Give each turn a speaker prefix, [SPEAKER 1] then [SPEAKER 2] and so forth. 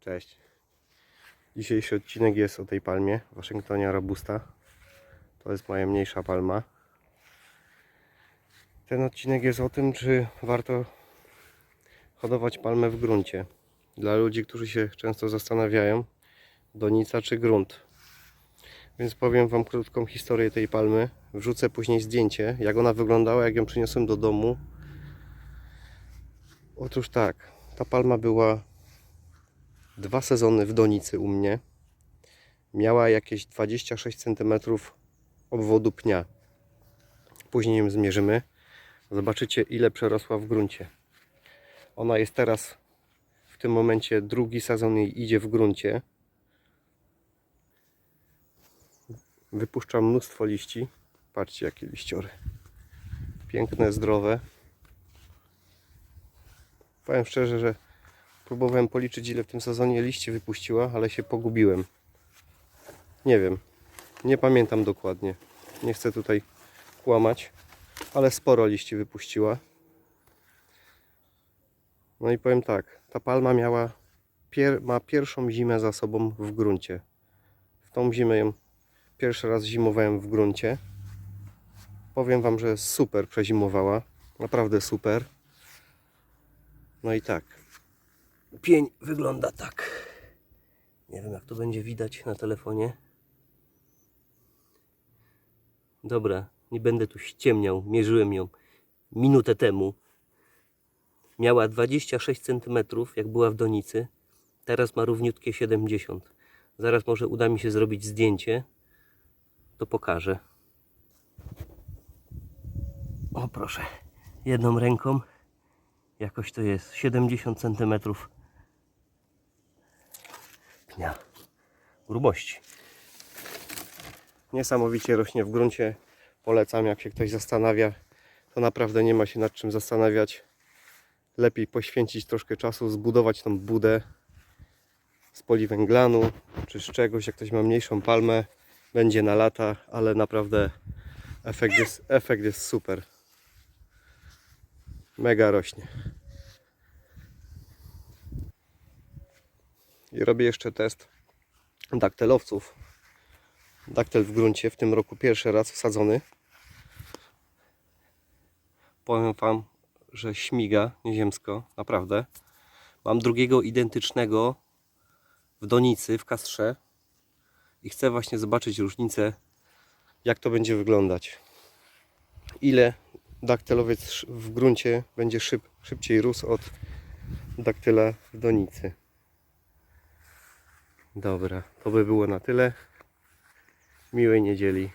[SPEAKER 1] Cześć. Dzisiejszy odcinek jest o tej palmie Waszyngtonia Robusta. To jest moja mniejsza palma. Ten odcinek jest o tym, czy warto hodować palmę w gruncie. Dla ludzi, którzy się często zastanawiają, donica czy grunt. Więc powiem Wam krótką historię tej palmy. Wrzucę później zdjęcie, jak ona wyglądała, jak ją przyniosłem do domu. Otóż tak, ta palma była dwa sezony w donicy u mnie. Miała jakieś 26 cm obwodu pnia. Później ją zmierzymy. Zobaczycie ile przerosła w gruncie. Ona jest teraz w tym momencie drugi sezon jej idzie w gruncie. Wypuszcza mnóstwo liści. Patrzcie jakie liściory. Piękne, zdrowe. Powiem szczerze, że próbowałem policzyć ile w tym sezonie liści wypuściła, ale się pogubiłem. Nie wiem. Nie pamiętam dokładnie. Nie chcę tutaj kłamać, ale sporo liści wypuściła. No i powiem tak, ta palma miała pier ma pierwszą zimę za sobą w gruncie. W tą zimę ją pierwszy raz zimowałem w gruncie. Powiem Wam, że super przezimowała. Naprawdę super. No i tak. Pień wygląda tak. Nie wiem jak to będzie widać na telefonie. Dobra, nie będę tu ściemniał. Mierzyłem ją minutę temu. Miała 26 cm, jak była w donicy. Teraz ma równiutkie 70. Zaraz może uda mi się zrobić zdjęcie. To pokażę. O proszę. Jedną ręką. Jakoś to jest 70 cm pnia grubości. Niesamowicie rośnie w gruncie. Polecam, jak się ktoś zastanawia, to naprawdę nie ma się nad czym zastanawiać. Lepiej poświęcić troszkę czasu, zbudować tą budę z poliwęglanu czy z czegoś. Jak ktoś ma mniejszą palmę, będzie na lata, ale naprawdę efekt jest, efekt jest super. Mega rośnie. I robię jeszcze test daktelowców. Daktel w gruncie w tym roku pierwszy raz wsadzony. Powiem Wam, że śmiga nieziemsko, naprawdę. Mam drugiego identycznego w donicy, w kastrze i chcę właśnie zobaczyć różnicę, jak to będzie wyglądać. Ile daktylowiec w gruncie będzie szyb, szybciej rósł od daktyla w donicy. Dobra, to by było na tyle. Miłej niedzieli.